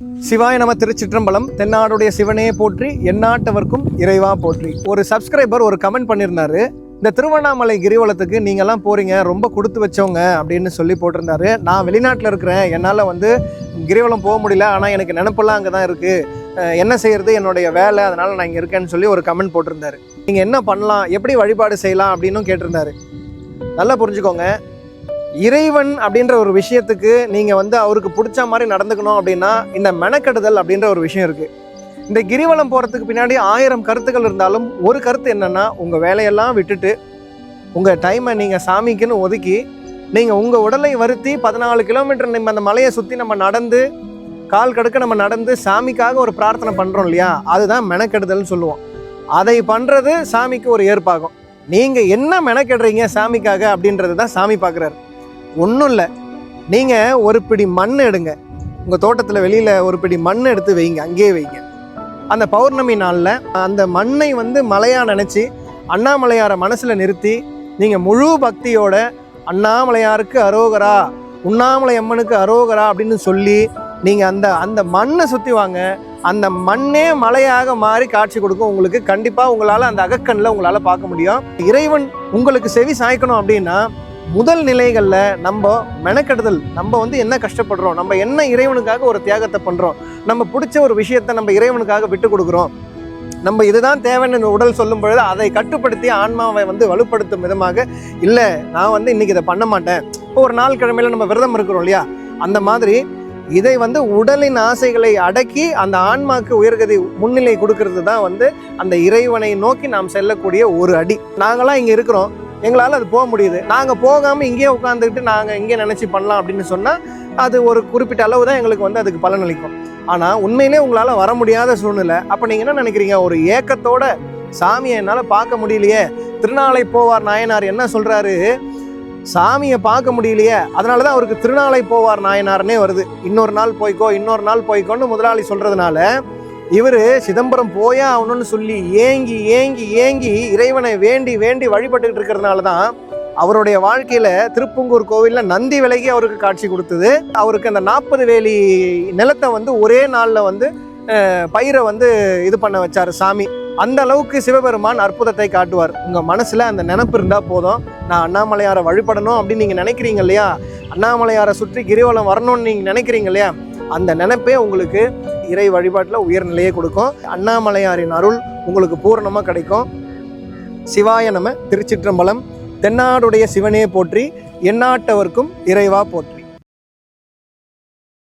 சிவாய நம திருச்சிற்றம்பலம் தென்னாடுடைய சிவனே போற்றி எந்நாட்டவர்க்கும் இறைவா போற்றி. ஒரு சப்ஸ்கிரைபர் ஒரு கமெண்ட் பண்ணியிருந்தாரு இந்த திருவண்ணாமலை கிரிவலத்துக்கு நீங்கள்லாம் போகிறீங்க ரொம்ப கொடுத்து வச்சவங்க அப்படின்னு சொல்லி போட்டிருந்தாரு. நான் வெளிநாட்டில் இருக்கிறேன் என்னால் வந்து கிரிவலம் போக முடியல ஆனால் எனக்கு நினப்பெல்லாம் அங்கே தான் இருக்குது என்ன செய்யறது என்னுடைய வேலை அதனால் நான் இங்கே இருக்கேன்னு சொல்லி ஒரு கமெண்ட் போட்டிருந்தாரு. நீங்கள் என்ன பண்ணலாம் எப்படி வழிபாடு செய்யலாம் அப்படின்னும் கேட்டிருந்தாரு. நல்லா புரிஞ்சுக்கோங்க. இறைவன் அப்படின்ற ஒரு விஷயத்துக்கு நீங்கள் வந்து அவருக்கு பிடிச்ச மாதிரி நடந்துக்கணும் அப்படின்னா இந்த மெனக்கெடுதல் அப்படின்ற ஒரு விஷயம் இருக்குது இந்த கிரிவலம் போகிறதுக்கு பின்னாடி ஆயிரம் கருத்துக்கள் இருந்தாலும் ஒரு கருத்து என்னென்னா உங்கள் வேலையெல்லாம் விட்டுட்டு உங்கள் டைமை நீங்கள் சாமிக்குன்னு ஒதுக்கி நீங்கள் உங்கள் உடலை வருத்தி பதினாலு கிலோமீட்டர் நம்ம அந்த மலையை சுற்றி நம்ம நடந்து கால் கடுக்க நம்ம நடந்து சாமிக்காக ஒரு பிரார்த்தனை பண்ணுறோம் இல்லையா? அதுதான் மெனக்கெடுதல்னு சொல்லுவோம். அதை பண்ணுறது சாமிக்கு ஒரு ஏற்பாகும். நீங்கள் என்ன மெனக்கெடுறீங்க சாமிக்காக அப்படின்றது தான் சாமி பார்க்குறாரு ஒன்றும் இல்லை. நீங்கள் ஒரு பிடி மண் எடுங்க. உங்கள் தோட்டத்தில் வெளியில் ஒரு பிடி மண் எடுத்து வைங்க. அங்கேயே வைங்க. அந்த பௌர்ணமி நாளில் அந்த மண்ணை வந்து மலையாக நினச்சி அண்ணாமலையாரை மனசில் நிறுத்தி நீங்கள் முழு பக்தியோட அண்ணாமலையாருக்கு அரோகரா உண்ணாமலை அம்மனுக்கு அரோகரா அப்படின்னு சொல்லி நீங்கள் அந்த அந்த மண்ணை சுற்றி வாங்க. அந்த மண்ணே மலையாக மாறி காட்சி கொடுக்கும். உங்களுக்கு கண்டிப்பாக உங்களால் அந்த அகக்கண்ணில் உங்களால் பார்க்க முடியும். இறைவன் உங்களுக்கு செவி சாய்க்கணும் அப்படின்னா முதல் நிலைகளில் நம்ம மெனக்கெடுதல் நம்ம வந்து என்ன கஷ்டப்படுறோம் நம்ம என்ன இறைவனுக்காக ஒரு தியாகத்தை பண்ணுறோம் நம்ம பிடிச்ச ஒரு விஷயத்த நம்ம இறைவனுக்காக விட்டு கொடுக்குறோம் நம்ம இதுதான் தேவைன்னு உடல் சொல்லும் பொழுது அதை கட்டுப்படுத்தி ஆன்மாவை வந்து வலுப்படுத்தும் விதமாக இல்லை நான் வந்து இன்னைக்கு இதை பண்ண மாட்டேன். இப்போ ஒரு நாள் கிழமையில நம்ம விரதம் இருக்கிறோம் இல்லையா? அந்த மாதிரி இதை வந்து உடலின் ஆசைகளை அடக்கி அந்த ஆன்மாக்கு உயர்கதி முன்னிலை கொடுக்கறது தான் வந்து அந்த இறைவனை நோக்கி நாம் செல்லக்கூடிய ஒரு அடி. நாங்களாம் இங்கே இருக்கிறோம். எங்களால் அது போக முடியுது. நாங்கள் போகாமல் இங்கேயே உட்காந்துக்கிட்டு நாங்கள் இங்கே நினச்சி பண்ணலாம் அப்படின்னு சொன்னால் அது ஒரு குறிப்பிட்ட அளவு தான் எங்களுக்கு வந்து அதுக்கு பலனளிக்கும். ஆனால் உண்மையிலே உங்களால் வர முடியாத சூழ்நிலை. அப்போ நீங்கள் என்ன நினைக்கிறீங்க? ஒரு ஏக்கத்தோட சாமியை என்னால் பார்க்க முடியலையே. திருநாளை போவார் நாயனார் என்ன சொல்கிறாரு சாமியை பார்க்க முடியலையே. அதனால தான் அவருக்கு திருநாளை போவார் நாயனார்னே வருது. இன்னொரு நாள் போய்க்கோ இன்னொரு நாள் போய்க்கோன்னு முதலாளி சொல்கிறதுனால இவர் சிதம்பரம் போயா ஆகணும்னு சொல்லி ஏங்கி ஏங்கி ஏங்கி இறைவனை வேண்டி வேண்டி வழிபட்டுக்கிட்டு இருக்கிறதுனால தான் அவருடைய வாழ்க்கையில் திருப்பங்கூர் கோவிலில் நந்தி விலகி அவருக்கு காட்சி கொடுத்தது. அவருக்கு அந்த நாற்பது வேலி நிலத்தை வந்து ஒரே நாளில் வந்து பயிரை வந்து இது பண்ண வச்சார் சாமி. அந்த அளவுக்கு சிவபெருமான் அற்புதத்தை காட்டுவார். உங்கள் மனசில் அந்த நினப்பு இருந்தால் போதும். நான் அண்ணாமலையாரை வழிபடணும் அப்படின்னு நீங்கள் நினைக்கிறீங்க இல்லையா? அண்ணாமலையாரை சுற்றி கிரிவலம் வரணும்னு நீங்கள் நினைக்கிறீங்க இல்லையா? அந்த நினைப்பே உங்களுக்கு இறை வழிபாட்டில் உயர்நிலையை கொடுக்கும். அண்ணாமலையாரின் அருள் உங்களுக்கு பூரணமாக கிடைக்கும். சிவாய நம திருச்சிற்றம்பலம் தென்னாடுடைய சிவனே போற்றி எந்நாட்டவர்க்கும் இறைவா போற்றி